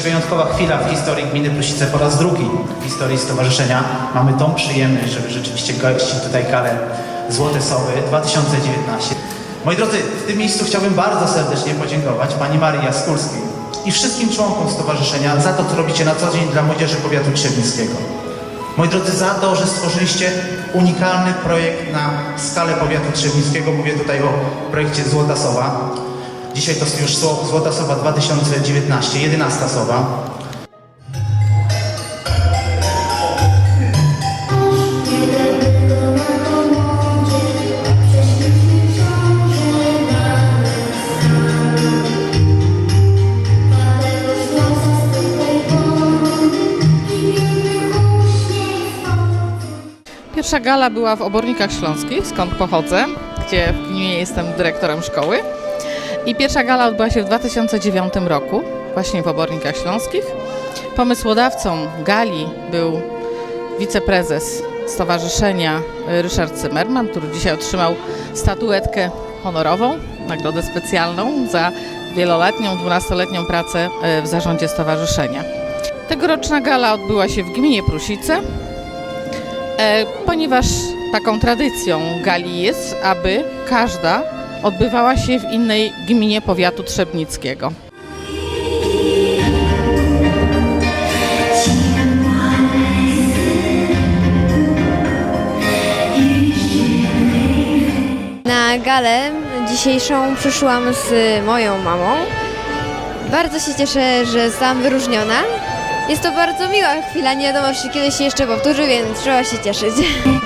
wyjątkowa chwila w historii gminy Prusice po raz drugi w historii stowarzyszenia. Mamy tą przyjemność, żeby rzeczywiście gościć tutaj galę Złote Sowy 2019. Moi drodzy, w tym miejscu chciałbym bardzo serdecznie podziękować Pani Marii Jaskulskiej i wszystkim członkom stowarzyszenia za to, co robicie na co dzień dla młodzieży powiatu trzebnickiego. Moi drodzy, za to, że stworzyliście unikalny projekt na skalę powiatu trzebnickiego. Mówię tutaj o projekcie Złota Sowa. Dzisiaj to już Zło- Złota Sowa 2019, 11 Sowa. Pierwsza gala była w Obornikach Śląskich, skąd pochodzę, gdzie w gminie jestem dyrektorem szkoły. I pierwsza gala odbyła się w 2009 roku, właśnie w Obornikach Śląskich. Pomysłodawcą gali był wiceprezes stowarzyszenia Ryszard Zimmerman, który dzisiaj otrzymał statuetkę honorową, nagrodę specjalną za wieloletnią, 12-letnią pracę y, w zarządzie stowarzyszenia. Tegoroczna gala odbyła się w gminie Prusice, E, ponieważ taką tradycją gali jest, aby każda odbywała się w innej gminie powiatu trzebnickiego. Na galę dzisiejszą przyszłam z moją mamą. Bardzo się cieszę, że zostałam wyróżniona. Jest to bardzo miła chwila, nie wiadomo czy kiedyś się jeszcze powtórzy, więc trzeba się cieszyć.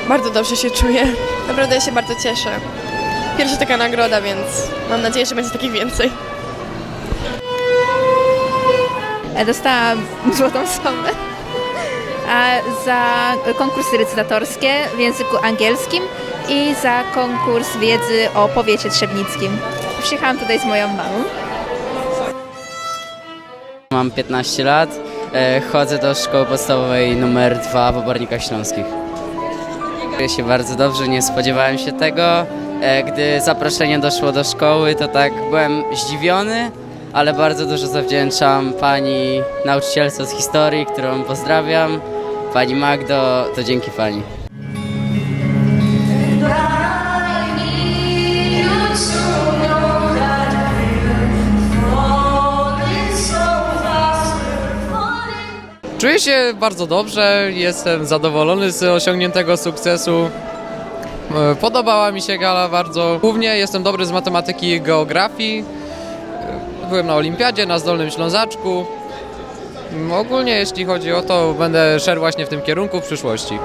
Bardzo dobrze się czuję. Naprawdę się bardzo cieszę. Pierwsza taka nagroda, więc mam nadzieję, że będzie takich więcej. Dostałam złotą a za konkursy recytatorskie w języku angielskim i za konkurs wiedzy o powiecie trzebnickim. Przyjechałam tutaj z moją mamą. Mam 15 lat, e, chodzę do szkoły podstawowej numer 2 w Obornikach Śląskich. Czuję się bardzo dobrze, nie spodziewałem się tego. E, Gdy zaproszenie doszło do szkoły, to tak byłem zdziwiony, ale bardzo dużo zawdzięczam pani nauczycielce z historii, którą pozdrawiam. Pani Magdo, to dzięki pani. Czuję się bardzo dobrze, jestem zadowolony z osiągniętego sukcesu. E, Podobała mi się gala bardzo. Głównie jestem dobry z matematyki i geografii. E, Byłem na olimpiadzie, na Zdolnym Ślązaczku. Mm, Ogólnie jeśli chodzi o to, będę szedł właśnie w tym kierunku w przyszłości.